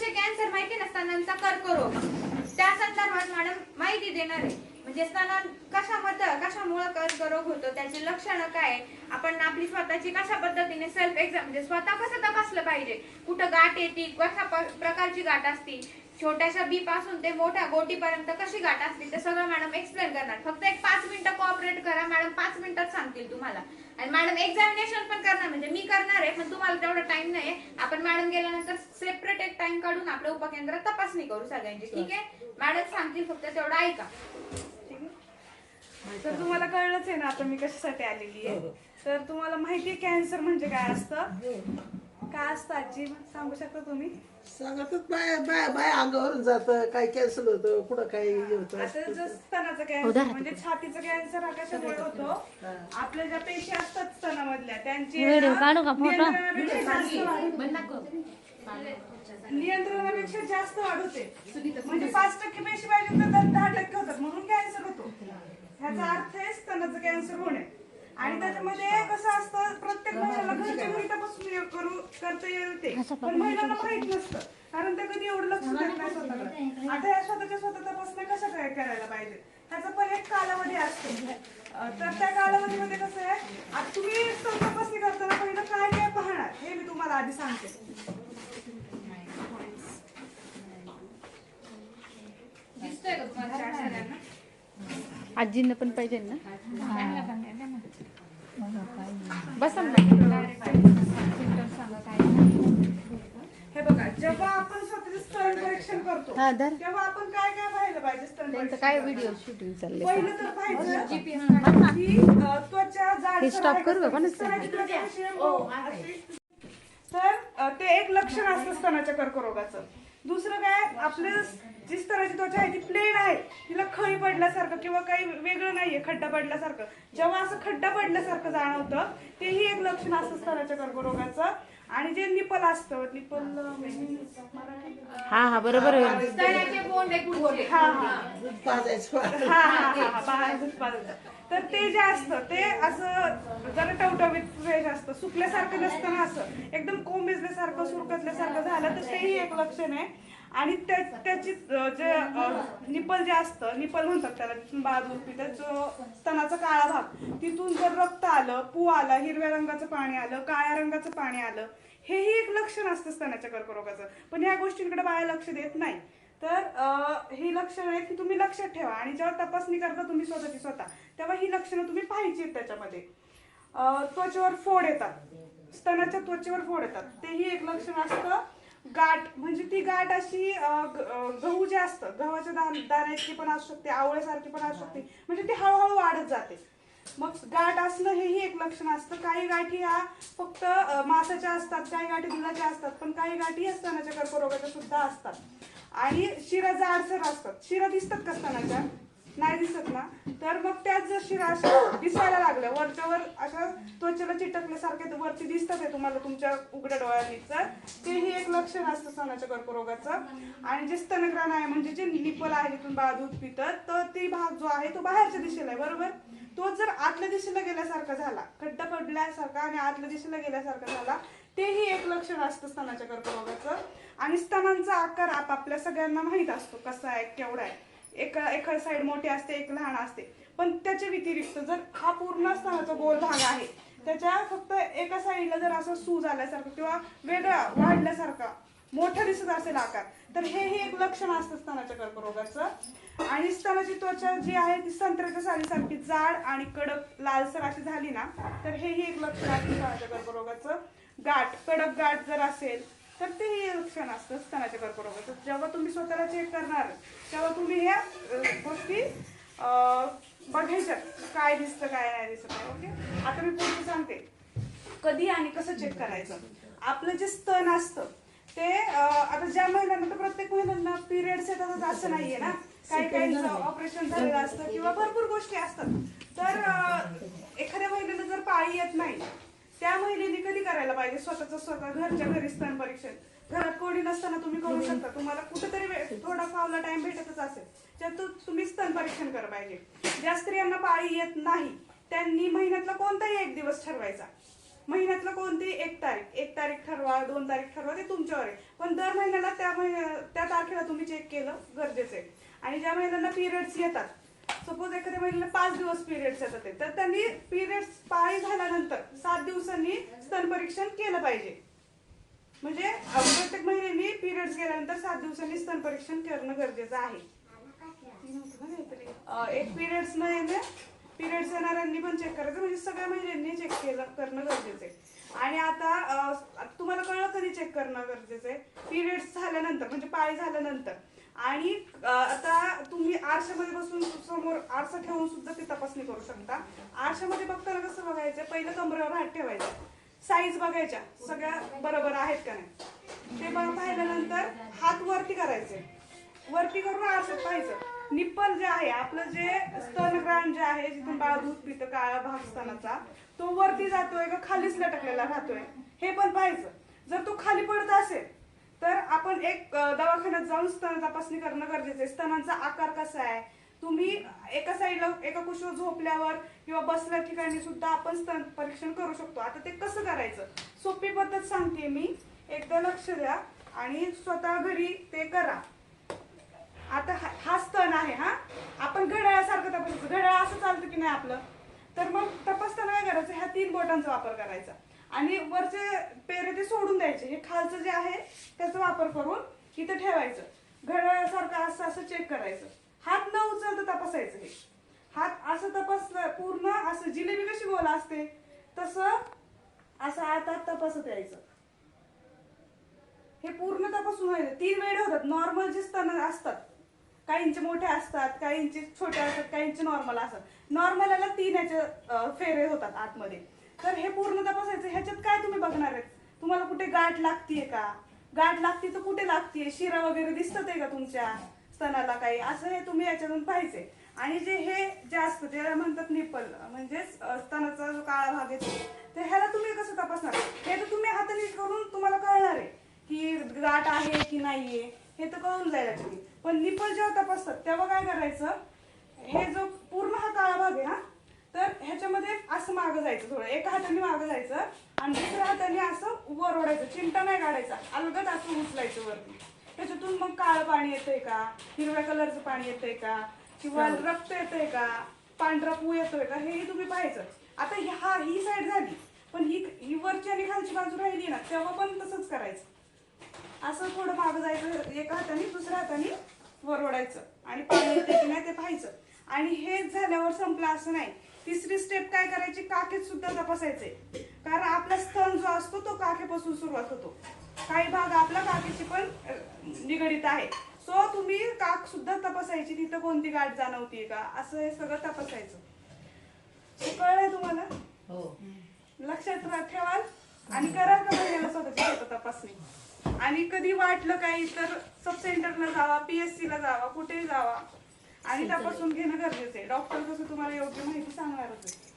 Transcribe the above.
विषय कॅन्सर माहिती ना? स्तनांचा कर्करोग त्या संदर्भात मॅडम माहिती देणार आहे. म्हणजे स्तनां कशामध्ये कशामुळे कर्करोग होतो? त्याची लक्षणं काय? आपण आपली स्वतःची कशा पद्धतीने सेल्फ एक्झाम म्हणजे स्वतः कसं तपासलं पाहिजे? कुठं गाठ येते? कशा प्रकारची गाठ असती? छोट्याशा बी पासून ते मोठ्या गोटीपर्यंत कशी गाठ असते ते सगळं मॅडम एक्सप्लेन करणार. फक्त एक पाच मिनिटं कोऑपरेट करा. मॅडम पाच मिनिटात सांगतील तुम्हाला. आणि मॅडम एक्झामिनेशन पण करणार. म्हणजे मी करणार आहे पण तुम्हाला तेवढा टाइम नाही आपण मॅडम गेल्यानंतर सेपरेट एक टाइम काढून आपल्या उपकेंद्रात तपासणी करू सगळ्यांची. ठीक आहे? मॅडम सांगतील फक्त तेवढं ऐका. ठीक आहे तर तुम्हाला कळलंच आहे ना आता मी कशासाठी आलेली आहे. तर तुम्हाला माहिती आहे कॅन्सर म्हणजे काय असतं? काय असतं आजी? सांगू शकता तुम्ही? सांगतच बाय बाय बाय अंगावरून जातं काय कॅन्सल होतं कुठं काय हे होतं आता जर स्तनाचा कॅन्सर म्हणजे छातीचा कॅन्सर हा कशामुळे होतो. आपल्या ज्या पेशी असतात स्तनामधल्या त्यांची व्हिडिओ काढू का फोटो? नियंत्रणापेक्षा जास्त वाढ नियंत्रणापेक्षा जास्त वाढ होते म्हणजे पाच टक्के पेशी पाहिजे तर दहा टक्के होतात म्हणून कॅन्सर होतो ह्याचा अर्थ आहे स्तनाचं कॅन्सर होणे आणि त्याच्यामध्ये कसं असतं प्रत्येक महिन्याला घरच्या घरी तपासून हे करू करता येते. पण महिलांना माहीत नसतं कारण ते कधी एवढं लक्ष देत नाही स्वतःकडे. आता या स्वतःच्या स्वतः तपासण्या कशा काय करायला पाहिजे? त्याचा पण एक कालावधी असतो. तर त्या कालावधीमध्ये कसं आहे आता तुम्ही तपासणी करताना पहिलं काय काय पाहणार हे मी तुम्हाला आधी सांगते. आजींना पण पाहिजे ना? बसा हे बघा जेव्हा आपण स्वतःचं स्तन परीक्षण करतो हा धर. तेव्हा आपण काय काय पाहिलं पाहिजे त्यांचं परीक्षण काय? व्हिडिओ शूटिंग चालले पहिलं तर पाहिजे की अं, त्वचा जाड हे stop करू? स्तनाची त्वचा कशी आहे? तर अं, ते एक लक्षण असतं स्तनाच्या कर्करोगाचं. दुसरं काय आपलं जी स्तराची त्वचा आहे ती प्लेन आहे. तिला खळी पडल्यासारखं किंवा काही वेगळं नाहीये खड्डा पडल्यासारखं. जेव्हा असं खड्डा पडल्यासारखं जाणवतं तेही एक लक्षण असतं स्तराच्या कर्करोगाचं. आणि जे निपल असतं निपल हा हा बरोबर आहे. हा हा हा. हा. हा हा तर ते जे असतं ते असं जरा टवटवीत फ्रेश असतं. सुकल्यासारखं नसतं ना असं. एकदम कोंब भिजल्यासारखं सुरकतल्यासारखं झालं तर तेही एक लक्षण आहे. आणि त्या त्याची जे निपल जे असतं निपल म्हणतात त्याला तिथून बाळ दूध पितात जो स्तनाचा काळा भाग. आलं पू आलं हिरव्या रंगाचं पाणी आलं काळ्या रंगाचं पाणी आलं हेही एक लक्षण असतं स्तनाच्या कर्करोगाचं. पण या गोष्टींकडे बाया लक्ष देत नाही. तर ही लक्षणं आहेत की तुम्ही लक्षात ठेवा आणि जेव्हा तपासणी करता तुम्ही स्वतःची स्वतः तेव्हा ही लक्षणं तुम्ही पाहायची त्याच्यामध्ये. त्वचेवर फोड येतात. स्तनाच्या त्वचेवर फोड येतात. तेही एक लक्षण असतं. गाठ म्हणजे ती गाठ अशी गहू जे असतं गव्हाच्या दान दाण्याची पण असू शकते आवळ्यासारखी पण असू शकते म्हणजे ती हळूहळू वाढत जाते. मग गाठ असणं हेही एक लक्षण असतं. काही गाठी ह्या फक्त मासाच्या असतात काही गाठी दुधाच्या असतात पण काही गाठी ह्या स्तनाच्या कर्करोगाच्या सुद्धा असतात. आणि शिरा जाडसर असतात शिरा दिसतात का स्तनाच्या? नाही दिसत ना? तर मग त्याच जर शिरा अशा दिसायला लागल्या वरच्या वर अशा त्वचेला चिटकल्यासारख्या वरती दिसतात आहे तुम्हाला तुमच्या उघड्या डोळ्यांनी तर तेही एक लक्षण असतं स्तनाच्या कर्करोगाचं. आणि जे स्तनग्राण आहे म्हणजे जे निपल आहे तिथून बाळ दूध पितं तर ती भाग जो आहे तो बाहेरच्या दिशेला आहे बरोबर? तो जर आतल्या दिशेला गेल्यासारखा झाला खड्डा पडल्यासारखा आणि आतल्या दिशेला गेल्यासारखा झाला तेही एक लक्षण असतं स्तनाच्या कर्करोगाचं. आणि स्तनांचा आकार आपापल्या सगळ्यांना माहीत असतो कसा आहे केवढा आहे. एका एका साईड मोठी असते एक लहान असते. पण त्याच्या व्यतिरिक्त जर हा पूर्ण स्तनाचा गोल भाग आहे त्याच्या फक्त एका साईडला जर असं सूज आल्यासारखं किंवा वेगळा वाढल्यासारखा मोठं दिसत असेल आकार. तर हे हे एक लक्षण असतं स्तनाच्या कर्करोगाचं. आणि स्तनाची त्वचा जी आहे ती संत्र्याच्या सालीसारखी जाड आणि कडक लालसर अशी झाली ना तर हेही एक लक्षण असतं स्तनाच्या कर्करोगाचं. गाठ कडक गाठ जर असेल तर तेही एक लक्षण असतं स्तनाच्या कर्करोगाचं. जेव्हा तुम्ही स्वतःला चेक करणार तेव्हा तुम्ही ह्या गोष्टी बघायच्यात बघायच्या. काय दिसतं काय नाही दिसत आहे ओके? आता मी पुढचं सांगते. कधी आणि कसं चेक करायचं? आपलं जे स्तन असतं ते आता ज्या महिलांना तर प्रत्येक महिलांना पिरियड्स येतात असं नाहीये ना. काही काहींचं ऑपरेशन झालेलं असतं किंवा भरपूर गोष्टी असतात. तर एखाद्या महिलेला जर पाळी येत नाही त्या महिलेने कधी करायला पाहिजे? स्वतःच स्वतः घरच्या घरी स्तन परीक्षण. घरात कोणी नसताना तुम्ही करू शकता. तुम्हाला कुठेतरी थोडा फावला टाइम भेटतच असेल. त्यात तुम्ही स्तन परीक्षण करा पाहिजे. ज्या स्त्रियांना पाळी येत नाही त्यांनी महिन्यातला कोणताही एक दिवस ठरवायचा. महिन्यातलं कोणती? एक तारीख. एक तारीख ठरवा दोन तारीख ठरवा ते तुमच्यावर आहे. पण दर महिन्याला त्या महिन्या त्या तारखेला तुम्ही चेक केलं गरजेचं आहे. आणि ज्या महिन्यांना पिरियड्स येतात सपोज एखाद्या महिन्याला पाच दिवस पिरियड्स येतात तर त्यांनी पिरियड्स पाळी झाल्यानंतर सात दिवसांनी स्तन परीक्षण केलं पाहिजे. म्हणजे प्रत्येक महिन्यानी पिरियड्स गेल्यानंतर सात दिवसांनी स्तन परीक्षण करणं गरजेचं आहे. एक पिरियड्स न? येणे पिरियड्स येणाऱ्यांनी पण चेक करायचं. म्हणजे सगळ्या महिलांनी चेक केलं करणं गरजेचं आहे. आणि आता अ, तुम्हाला कळलं कधी चेक करणं गरजेचं आहे? पिरियड्स झाल्यानंतर म्हणजे पाळी झाल्यानंतर. आणि अ, आता तुम्ही आरशामध्ये बसून समोर आरसा ठेवून सुद्धा ती तपासणी करू शकता. आरशामध्ये बघताना कसं बघायचं? पहिलं कमरेवर हात ठेवायचा. साईज बघायच्या. सगळ्या बरोबर आहेत का नाही? ते बघ पाहिल्यानंतर हात वरती करायचे. वरती करून असं पाहायचं. निप्पल जे आहे आपलं जे स्तनग्राम जे आहे जिथून बाळ दूध पितं काळा भाग स्तनाचा तो वरती जातोय का खालीच लटकलेला राहतोय. हे पण पाहायचं. जर तो खाली पडत असेल तर आपण एक दवाखान्यात जाऊन स्तन तपासणी करणं गरजेचं आहे. स्तनांचा आकार कसा आहे? तुम्ही एका साईडला एका कुशीवर झोपल्यावर किंवा बसल्या ठिकाणी सुद्धा आपण स्तन परीक्षण करू शकतो. आता ते कसं करायचं? सोपी पद्धत सांगते मी. एकदा लक्ष द्या आणि स्वतः घरी ते करा. आता हा हा स्तन आहे हा? आपण घड्याळासारखं तपासायचं. घड्याळ असं चालतं की नाही आपलं? तर मग तपासताना काय करायचं? ह्या तीन बोटांचा वापर करायचा. आणि वरचे पेरे ते सोडून द्यायचे. हे खालचं जे आहे त्याचा वापर करून इथं ठेवायचं. घड्याळासारखं असं असं चेक करायचं. हात न उचलता तपासायचं हे. हात असं तपासलं पूर्ण असं जिलेबी कशी गोल असते तसं असं आता तपासत यायचं. हे पूर्ण तपासून व्हायचं. तीन वेळे होतात. नॉर्मल जे स्तन असतात काहींचे मोठे असतात काहींचे छोटे असतात काहींचे नॉर्मल असतात. नॉर्मलला तीन ह्याचे फेरे होतात आतमध्ये. तर हे पूर्ण तपासायचं ह्याच्यात काय तुम्ही बघणार आहेत? तुम्हाला कुठे गाठ लागतीये का? गाठ लागते तर कुठे लागतीये? शिरा वगैरे दिसतात आहे का तुमच्या स्तनाला काही? असं हे तुम्ही याच्यातून पाहिजे आणि जे हे जे असतं ज्याला म्हणतात निप्पल म्हणजेच स्तनाचा जो काळा भाग येतो तर ह्याला तुम्ही कसं तपासणार? हे तर तुम्ही हाताने करून तुम्हाला कळणार आहे की गाठ आहे की नाहीये. हे तर कळून जाईल तुम्ही पण निप्पल जेव्हा तपासतात तेव्हा काय करायचं? हे जो पूर्ण हा काळा भाग आहे हा तर ह्याच्यामध्ये असं मागं जायचं थोडं. एका हाताने मागं जायचं आणि दुसऱ्या हाताने असं वर ओढायचं. चिमटा नाही काढायचा. अलगद असं उचलायचं वरती. त्याच्यातून मग काळं पाणी येतंय का? हिरव्या कलरचं पाणी येतंय का? किंवा रक्त येतंय का? पांढरा पू येतोय का? हेही तुम्ही पाहायचं. आता ही- हा ही साईड झाली. पण ही ही वरची आणि खालची बाजू राहिली ना तेव्हा पण तसंच करायचं. असं थोडं मागं जायचं एका हाताने दुसऱ्या हाताने वर ओढायचं आणि पाणी येते की नाही ते पाहायचं. आणि हे झाल्यावर संपलं असं नाही. तिसरी स्टेप काय करायची? काखेत सुद्धा तपासायचे कारण आपला स्तन जो असतो तो काखेपासून सुरुवात होतो. काही भाग आपला काखेशी पण निगडीत आहे. सो तुम्ही काख सुद्धा तपासायची. तिथं कोणती गाठ जाणवतीये का? असं हे सगळं तपासायचं. कळलंय तुम्हाला? हो. लक्षात ठेवाल आणि करा का स्वतःची स्वतः तपासणी? आणि कधी वाटलं काही तर सब सेंटरला जावा पीएससी ला जावा कुठेही जावा. आणि तपासून घेणं गरजेचं आहे. डॉक्टर कसं तुम्हाला योग्य माहिती सांगणारच आहे.